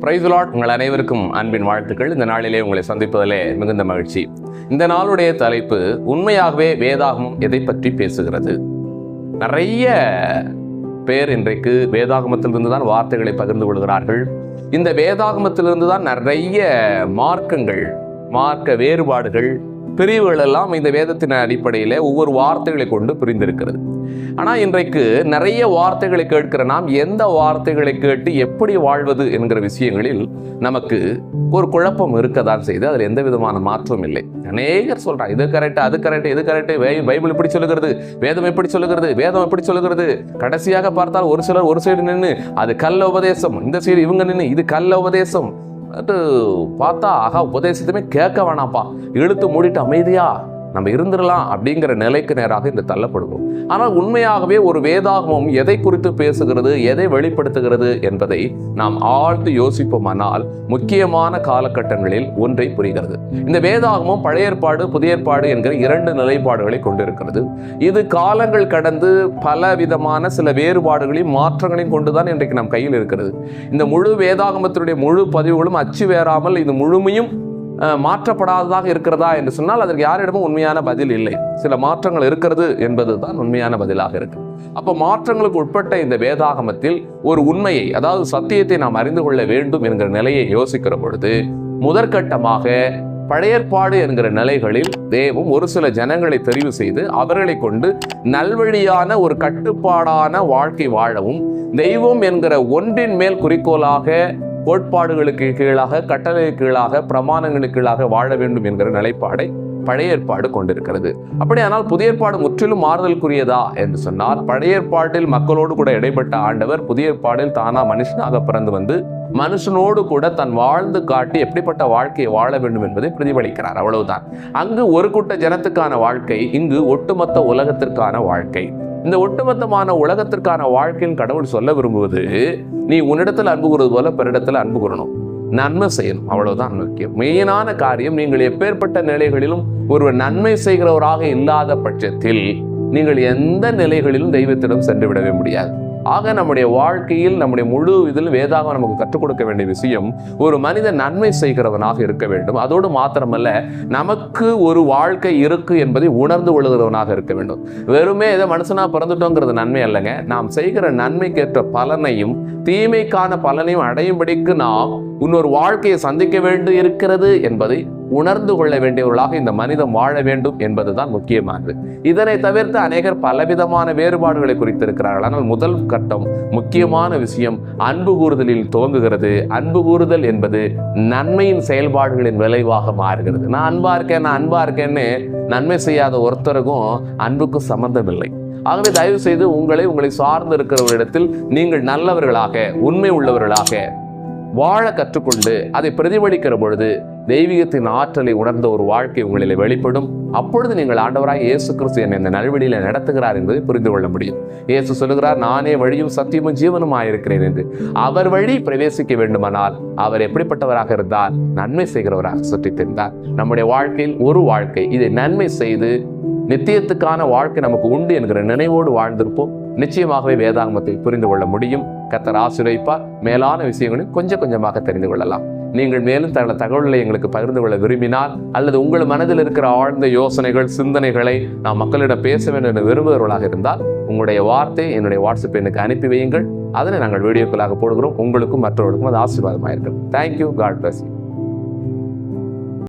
பிரைஸ்லாட் உங்கள் அனைவருக்கும் அன்பின் வாழ்த்துக்கள். இந்த நாளிலே உங்களை சந்திப்பதிலே மிகுந்த மகிழ்ச்சி. இந்த நாளுடைய தலைப்பு உண்மையாகவே வேதாகமம் எதை பற்றி பேசுகிறது? நிறைய பேர் இன்றைக்கு வேதாகமத்திலிருந்து தான் வார்த்தைகளை பகிர்ந்து கொள்கிறார்கள். இந்த வேதாகமத்திலிருந்து தான் நிறைய மார்க்கங்கள் மார்க்க வேறுபாடுகள் பிரிவுகள் எல்லாம் இந்த வேதத்தின் அடிப்படையில் ஒவ்வொரு வார்த்தைகளை கொண்டு பிரிந்திருக்கிறது. ஆனால் இன்றைக்கு நிறைய வார்த்தைகளை கேட்கிற நாம் எந்த வார்த்தைகளை கேட்டு எப்படி வாழ்வது என்கிற விஷயங்களில் நமக்கு ஒரு குழப்பம் இருக்கதான் செய்து அதில் எந்த விதமான மாற்றமும் இல்லை. அநேகர் சொல்கிறான் இது கரெக்ட் அது கரெக்ட் இது கரெக்ட் பைபிள் இப்படி சொல்லுகிறது வேதம் எப்படி சொல்லுகிறது வேதம் எப்படி சொல்லுகிறது. கடைசியாக பார்த்தால் ஒரு சிலர் ஒரு சைடு நின்று அது கல்ல உபதேசம் இந்த சைடு இவங்க நின்று இது கல்ல உபதேசம். பார்த்தா ஆகா உபதேசத்துமே கேட்க வேணாம்ப்பா. இழுத்து மூடிட்டு அமைதியா? நம்ம இருந்துடலாம் அப்படிங்கிற நிலைக்கு நேராக இந்த தள்ளப்படுவோம். ஆனால் உண்மையாகவே ஒரு வேதாகமம் எதை குறித்து பேசுகிறது எதை வெளிப்படுத்துகிறது என்பதை நாம் ஆழ்ந்து யோசிப்போமானால் முக்கியமான காலகட்டங்களில் ஒன்றை புரிகிறது. இந்த வேதாகமம் பழைய ஏற்பாடு புதிய ஏற்பாடு என்கிற இரண்டு நிலைப்பாடுகளை கொண்டிருக்கிறது. இது காலங்கள் கடந்து பல விதமான சில வேறுபாடுகளையும் மாற்றங்களையும் கொண்டுதான் இன்றைக்கு நம் கையில் இருக்கிறது. இந்த முழு வேதாகமத்தினுடைய முழு பதிவுகளும் அச்சு வேறாமல் இது முழுமையும் மாற்றப்படாததாக இருக்கிறதா என்று சொன்னால் அதற்கு யாரிடமும் உண்மையான பதில் இல்லை. சில மாற்றங்கள் இருக்கிறது என்பது தான் உண்மையான பதிலாக இருக்கு. அப்போ மாற்றங்களுக்கு உட்பட்ட இந்த வேதாகமத்தில் ஒரு உண்மையை அதாவது சத்தியத்தை நாம் அறிந்து கொள்ள வேண்டும் என்கிற நிலையை யோசிக்கிற பொழுது முதற்கட்டமாக பழையற்பாடு என்கிற நிலைகளில் தேவம் ஒரு சில ஜனங்களை தெரிவு செய்து அவர்களை கொண்டு நல்வழியான ஒரு கட்டுப்பாடான வாழ்க்கை வாழவும் தெய்வம் என்கிற ஒன்றின் மேல் குறிக்கோளாக கோட்பாடுகளுக்கு கீழாக கட்டளை கீழாக பிரமாணங்களுக்கு கீழாக வாழ வேண்டும் என்கிற நிலைப்பாடை பழைய ஏற்பாடு கொண்டிருக்கிறது. அப்படியானால் புதிய ஏற்பாடு முற்றிலும் மாறுதலுக்குரியதா என்று சொன்னால் பழைய ஏற்பாட்டில் மக்களோடு கூட இடைப்பட்ட ஆண்டவர் புதிய ஏற்பாடில் தானா மனுஷனாக பிறந்து வந்து மனுஷனோடு கூட தன் வாழ்ந்து காட்டி எப்படிப்பட்ட வாழ்க்கையை வாழ வேண்டும் என்பதை பிரதிபலிக்கிறார். அவ்வளவுதான். அங்கு ஒரு கூட்ட ஜனத்துக்கான வாழ்க்கை இங்கு ஒட்டுமொத்த உலகத்திற்கான வாழ்க்கை. இந்த ஒட்டுமொத்தமான உலகத்திற்கான வாழ்க்கையின் கடவுள் சொல்ல விரும்புவது நீ உன்னிடத்தில் அன்பு கூறுவது போல பிறடத்தில் அன்பு கூறணும். நன்மை செய்யணும் அவ்வளவுதான் முக்கியம். மெயினான காரியம் நீங்கள் எப்பேற்பட்ட நிலைகளிலும் ஒருவர் நன்மை செய்கிறவராக இல்லாத பட்சத்தில் நீங்கள் எந்த நிலைகளிலும் தெய்வத்திடம் சென்று விடவே முடியாது. ஆக நம்முடைய வாழ்க்கையில் நம்முடைய முழு இதில் வேதாகம் நமக்கு கற்றுக் கொடுக்க வேண்டிய விஷயம் ஒரு மனிதன் நன்மை செய்கிறவனாக இருக்க வேண்டும். அதோடு மாத்திரமல்ல நமக்கு ஒரு வாழ்க்கை இருக்கு என்பதை உணர்ந்து கொள்கிறவனாக இருக்க வேண்டும். வெறுமே ஏதோ மனுஷனா பிறந்துட்டோங்கிறது நன்மை அல்லங்க. நாம் செய்கிற நன்மைக்கேற்ற பலனையும் தீமைக்கான பலனையும் அடையும்படிக்கு நாம் இன்னொரு வாழ்க்கையை சந்திக்க வேண்டி இருக்கிறது என்பதை உணர்ந்து கொள்ள வேண்டியவர்களாக இந்த மனிதம் வாழ வேண்டும் என்பதுதான் முக்கியமானது. இதனை தவிர்த்து அநேகர் பலவிதமான வேறுபாடுகளை குறித்திருக்கிறார்கள். ஆனால் முதல் கட்டம் முக்கியமான விஷயம் அன்பு கூறுதலில் துவங்குகிறது. அன்பு கூறுதல் என்பது நன்மையின் செயல்பாடுகளின் விளைவாக மாறுகிறது. நான் அன்பா இருக்கேன் நான் அன்பா இருக்கேன்னு நன்மை செய்யாத ஒருத்தருக்கும் அன்புக்கும் சம்பந்தம் இல்லை ஆகவே தயவு செய்து உங்களை உங்களை சார்ந்து இருக்கிறவரிடத்தில் நீங்கள் நல்லவர்களாக உண்மை உள்ளவர்களாக வாழ கற்றுக்கொண்டு அதை பிரதிபலிக்கிற பொழுது தெய்வீகத்தின் ஆற்றலை உணர்ந்த ஒரு வாழ்க்கை உங்களில் வெளிப்படும். அப்பொழுது நீங்கள் ஆண்டவராக இயேசு கிறிஸ்து என்னை இந்த நல்வழியில் நடத்துகிறார் என்பதை புரிந்து கொள்ள முடியும். இயேசு சொல்லுகிறார் நானே வழியும் சத்தியமும் ஜீவனும் ஆயிருக்கிறேன் என்று. அவர் வழி பிரவேசிக்க வேண்டுமானால் அவர் எப்படிப்பட்டவராக இருந்தால் நன்மை செய்கிறவராக சுற்றி தெரிந்தார். நம்முடைய வாழ்க்கையில் ஒரு வாழ்க்கை. இதை நன்மை செய்து நித்தியத்துக்கான வாழ்க்கை நமக்கு உண்டு என்கிற நினைவோடு வாழ்ந்திருப்போம். நிச்சயமாகவே வேதாங்கத்தை புரிந்து கொள்ள முடியும். கத்தர் ஆசிரியப்பார் மேலான விஷயங்களையும் கொஞ்சம் கொஞ்சமாக தெரிந்து கொள்ளலாம். நீங்கள் மேலும் தங்கள தகவல்களை எங்களுக்கு பகிர்ந்து கொள்ள விரும்பினால் அல்லது உங்கள் மனதில் இருக்கிற ஆழ்ந்த யோசனைகள் சிந்தனைகளை நாம் மக்களிடம் பேச வேண்டும் என்று விரும்புகிறவர்களாக இருந்தால் உங்களுடைய வார்த்தை என்னுடைய வாட்ஸ்அப் எனக்கு அனுப்பி வையுங்கள். அதனை நாங்கள் வீடியோக்களாக போடுகிறோம். உங்களுக்கும் மற்றவர்களுக்கும் அது ஆசீர்வாதமாக இருக்கும் தேங்க்யூ காட் பிளஸ் யூ